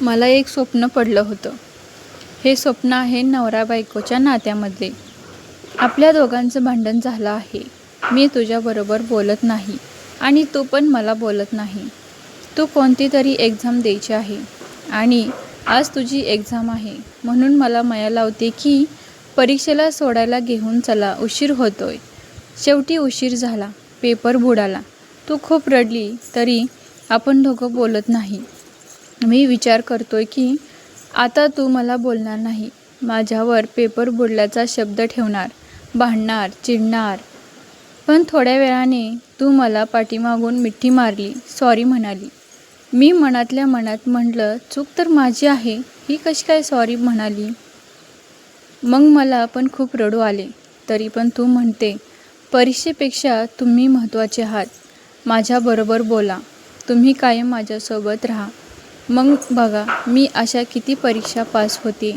मला एक स्वप्न पडलं होतं. हे स्वप्न आहे नवरा बायकोच्या नात्यामधले. आपल्या दोघांचं भांडण झालं आहे. मी तुझ्याबरोबर बोलत नाही आणि तू पण मला बोलत नाही. तू कोणती तरी एक्झाम द्यायची आहे आणि आज तुझी एक्झाम आहे. म्हणून मला मया लावते की परीक्षेला सोडायला घेऊन चला उशीर होतोय. शेवटी उशीर झाला पेपर बुडाला. तू खूप रडली तरी आपण दोघं बोलत नाही. मी विचार करतोय की आता तू मला बोलणार नाही. माझ्यावर पेपर बुडल्याचा शब्द ठेवणार भांडणार चिडणार. पण थोड्या वेळाने तू मला पाठीमागून मिठी मारली सॉरी म्हणाली. मी मनातल्या मनात म्हटलं चूक तर माझी आहे. ही कशी काय सॉरी म्हणाली? मग मला पण खूप रडू आले. तरी पण तू म्हणते परीक्षेपेक्षा तुम्ही महत्त्वाचे आहात. माझ्याबरोबर बोला. तुम्ही कायम माझ्यासोबत राहा. मग बघा मी अशा किती परीक्षा पास होते?